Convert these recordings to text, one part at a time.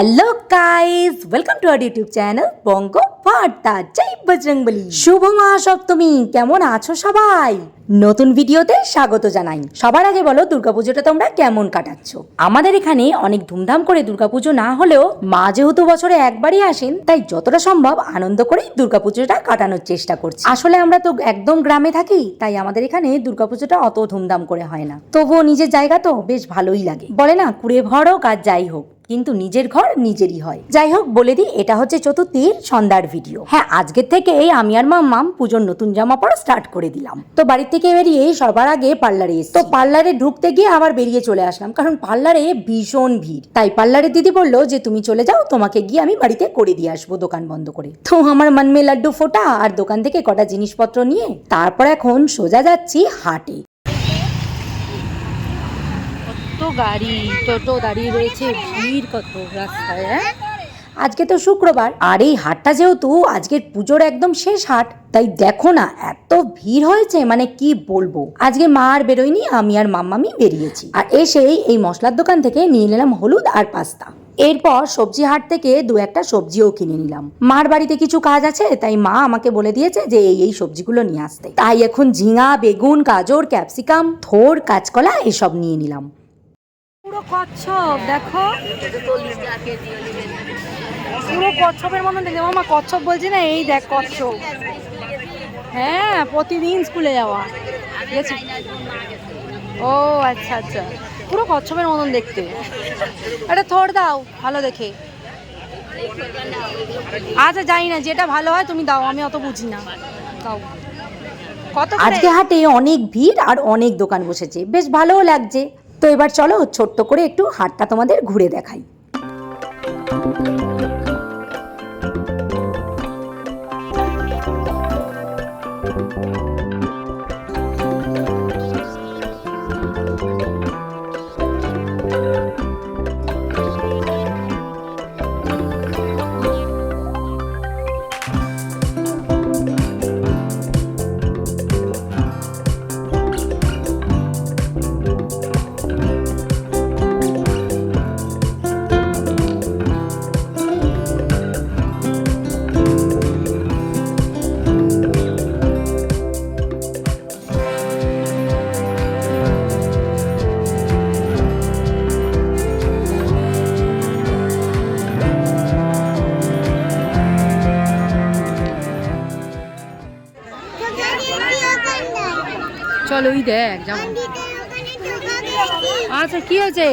Hello guys welcome to our YouTube channel Banga Barta জয় বজরংবলী শুভ মহাসপ্তমী। কেমন আছো সবাই? নতুন ভিডিওতে স্বাগত জানাই। সবার আগে বলো, দুর্গাপুজোটা তোমরা কেমন কাটাচ্ছ? আমাদের এখানে অনেক ধুমধাম করে দুর্গাপুজো না হলেও মা যেহেতু বছরে একবারই আসেন, তাই যতটা সম্ভব আনন্দ করেই দুর্গাপুজোটা কাটানোর চেষ্টা করছি। আসলে আমরা তো একদম গ্রামে থাকি, তাই আমাদের এখানে দুর্গাপুজোটা অত ধুমধাম করে হয় না। তবুও নিজের জায়গা তো বেশ ভালোই লাগে। বলে না, কুড়ে ভর আর যাই হোক। কিন্তু নিজের ঘর নিজেরই হয়। যাই হোক বলে দিই, এটা হচ্ছে চতুর্থীর সন্ধ্যার ভিডিও হ্যাঁ আজকের থেকে এই আমি আর মাম্মাম পুজোর নতুন জামা পড়া স্টার্ট করে দিলাম। তো বাড়ি থেকে বেরিয়ে সবার আগে পার্লারে এসে তো পার্লারে ঢুকতে গিয়ে আবার বেরিয়ে চলে আসলাম, কারণ পার্লারে ভীষণ ভিড়। তাই পার্লারের দিদি বলল যে, তুমি চলে যাও, তোমাকে গিয়ে আমি বাড়িতে করে দিয়ে আসব দোকান বন্ধ করে। তো আমার মন মে লাড্ডু ফোটা আর দোকান থেকে কটা জিনিসপত্র নিয়ে, তারপর এখন সোজা যাচ্ছি হাটে। কত গাড়ি, টোটো দাঁড়িয়ে রয়েছে ভিড় কত রাস্তায় হ্যাঁ? আজকে তো শুক্রবার, আর এই হাটটা যেহেতু আজকের পুজোর একদম শেষ হাট, তাই দেখো না, এত ভিড় হয়েছে মানে কি বলব? আজকে মা আর বেরোয়নি, আমি আর মাম্মামি বেরিয়েছি। আর এসেই এই মশলার দোকান থেকে নিয়ে নিলাম হলুদ আর পাস্তা। এরপর সবজি হাট থেকে দু একটা সবজিও কিনে নিলাম। মার বাড়িতে কিছু কাজ আছে, তাই মা আমাকে বলে দিয়েছে যে এই এই সবজিগুলো নিয়ে আসতে। তাই এখন ঝিঙা, বেগুন, গাজর, ক্যাপসিকাম, থোর, কাঁচকলা এসব নিয়ে নিলাম। পুরো কচ্ছপ, দেখো। পুরো কচ্ছপের মতন দেখতে। মামা, কচ্ছপ বলছি না, এই দেখ কচ্ছপ। হ্যাঁ প্রতিদিন স্কুলে যাওয়া। ও আচ্ছা আচ্ছা। পুরো কচ্ছপের মতন দেখতে। একটা থোড় দাও, ভালো দেখে। আচ্ছা জানি না, যেটা ভালো হয় তুমি দাও, আমি অত বুঝি না। দাও? আজকে হাটে অনেক ভিড় আর অনেক দোকান বসেছে। বেশ ভালোও লাগছে। তো এবার চলো ছোট্ট করে একটু হাটটা তোমাদের ঘুরে দেখাই। চলো ওই দেখ যাব আচ্ছা কি হয়েছে?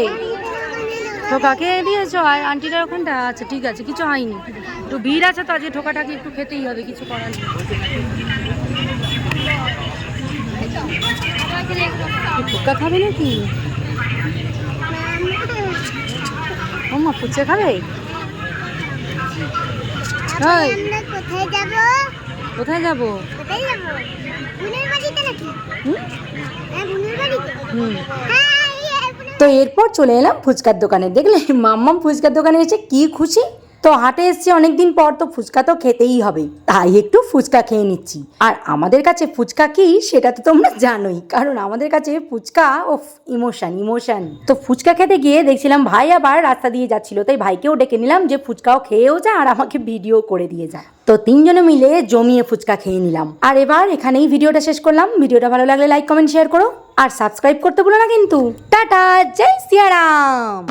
ঠোকাকে দিয়েছ? আর আন্টিটার ওখানটা আচ্ছা ঠিক আছে কিছু হয়নি। একটু ভিড় আছে তো আজকে ঠোকাটাকে একটু খেতেই হবে কিছু করার নেই। ফুচকা খাবে নাকি? ও মা ফুচকা খাবে? ওই, কোথায় যাব? কোথায় যাব? কোথায় যাব? বোনের বাড়িতে নাকি? হুম? হ্যাঁ বোনের বাড়িতে। হুম। হ্যাঁ তো এরপর চলে এলাম ফুচকার দোকানে। দেখলে মাম্মাম ফুচকার দোকানে এসে কি খুশি? তো হাটে এসছি, অনেকদিন পর তো ফুচকা তো খেতেই হবে। তাই একটু ফুচকা খেয়ে নিচ্ছি। আর আমাদের কাছে ফুচকা কি, সেটা তো তোমরা জানোই, কারণ আমাদের কাছে ফুচকা ও ইমোশন ইমোশন। তো ফুচকা খেতে গিয়ে দেখছিলাম ভাই আবার রাস্তা দিয়ে যাচ্ছিল, তাই ভাইকেও ডেকে নিলাম যে ফুচকাও খেয়েও যা আর আমাকে ভিডিও করে দিয়ে যা। তো তিনজনে মিলে জমিয়ে ফুচকা খেয়ে নিলাম। আর এবার এখানেই ভিডিওটা শেষ করলাম। ভিডিওটা ভালো লাগলে লাইক কমেন্ট শেয়ার করো। আর সাবস্ক্রাইব করতে ভুলো না কিন্তু। টাটা, জয় সিয়ারাম!